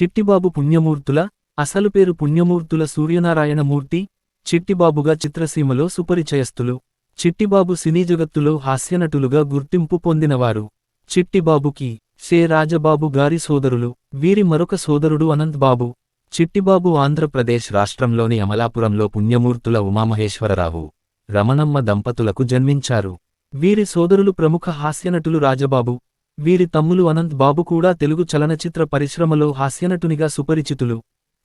చిట్టిబాబు పుణ్యమూర్తుల అసలు పేరు పుణ్యమూర్తుల సూర్యనారాయణమూర్తి చిట్టిబాబుగా చిత్రసీమలో సుపరిచయస్తులు చిట్టిబాబు సినీ జగత్తులో హాస్యనటులుగా గుర్తింపు పొందినవారు. చిట్టిబాబుకి సే రాజబాబు గారి సోదరులు వీరి మరొక సోదరుడు అనంత్ బాబు చిట్టిబాబు ఆంధ్రప్రదేశ్ రాష్ట్రంలోని అమలాపురంలో పుణ్యమూర్తుల ఉమామహేశ్వరరావు రమణమ్మ దంపతులకు జన్మించారు. వీరి సోదరులు ప్రముఖ హాస్యనటులు రాజబాబు వీరి తమ్ములు అనంత్ బాబు కూడా తెలుగు చలనచిత్ర పరిశ్రమలో హాస్యనటునిగా సుపరిచితులు.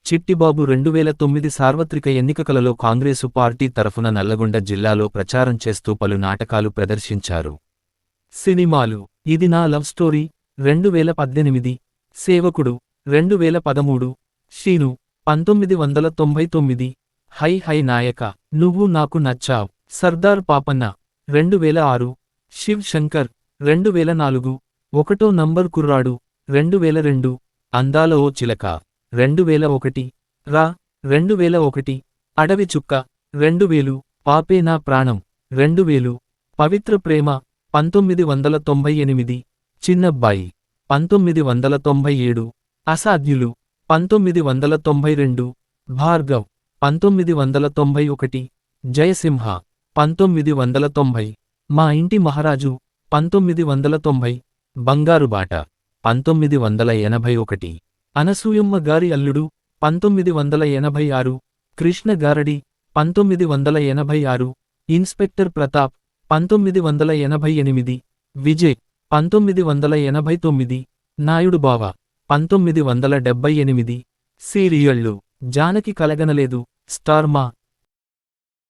చిట్టిబాబు రెండువేల తొమ్మిది సార్వత్రిక ఎన్నికలలో కాంగ్రెసు పార్టీ తరఫున నల్లగొండ జిల్లాలో ప్రచారం చేస్తూ పలు నాటకాలు ప్రదర్శించారు. సినిమాలు ఇది నా లవ్ స్టోరీ రెండు వేల పద్దెనిమిది సేవకుడు రెండు వేల పదమూడు షీను పంతొమ్మిది వందల తొంభై తొమ్మిది హై హై నాయక నువ్వు నాకు నచ్చావ్ సర్దార్ పాపన్న రెండు వేల ఆరు శివ్ శంకర్ రెండు వేల నాలుగు ఒకటో నంబర్ కుర్రాడు రెండు వేల రెండు అందాల ఓ చిలక రెండు వేల ఒకటి రా రెండు వేల ఒకటి అడవి చుక్క రెండు వేలు పాపే నా ప్రాణం రెండు వేలు పవిత్ర ప్రేమ పంతొమ్మిది వందల తొంభై ఎనిమిది చిన్నబ్బాయి పంతొమ్మిది వందల తొంభై ఏడు అసాధ్యులు పంతొమ్మిది వందల తొంభై రెండు భార్గవ్ పంతొమ్మిది వందల తొంభై ఒకటి జయసింహ పంతొమ్మిది వందల తొంభై మా ఇంటి మహారాజు పంతొమ్మిది వందల తొంభై బంగారు బాట. పంతొమ్మిది వందల ఎనభై ఒకటి. అనసూయమ్మ గారి అల్లుడు. పంతొమ్మిది వందల ఎనభై ఆరు. కృష్ణ గారడి. పంతొమ్మిది వందల ఎనభై ఆరు. ఇన్స్పెక్టర్ ప్రతాప్. పంతొమ్మిది వందల ఎనభై ఎనిమిది. విజయ్. పంతొమ్మిది వందల ఎనభై తొమ్మిది. నాయుడు బావ. పంతొమ్మిది వందల డెబ్బై ఎనిమిది. సీరియళ్ళు. జానకి కలగనలేదు. స్టార్మా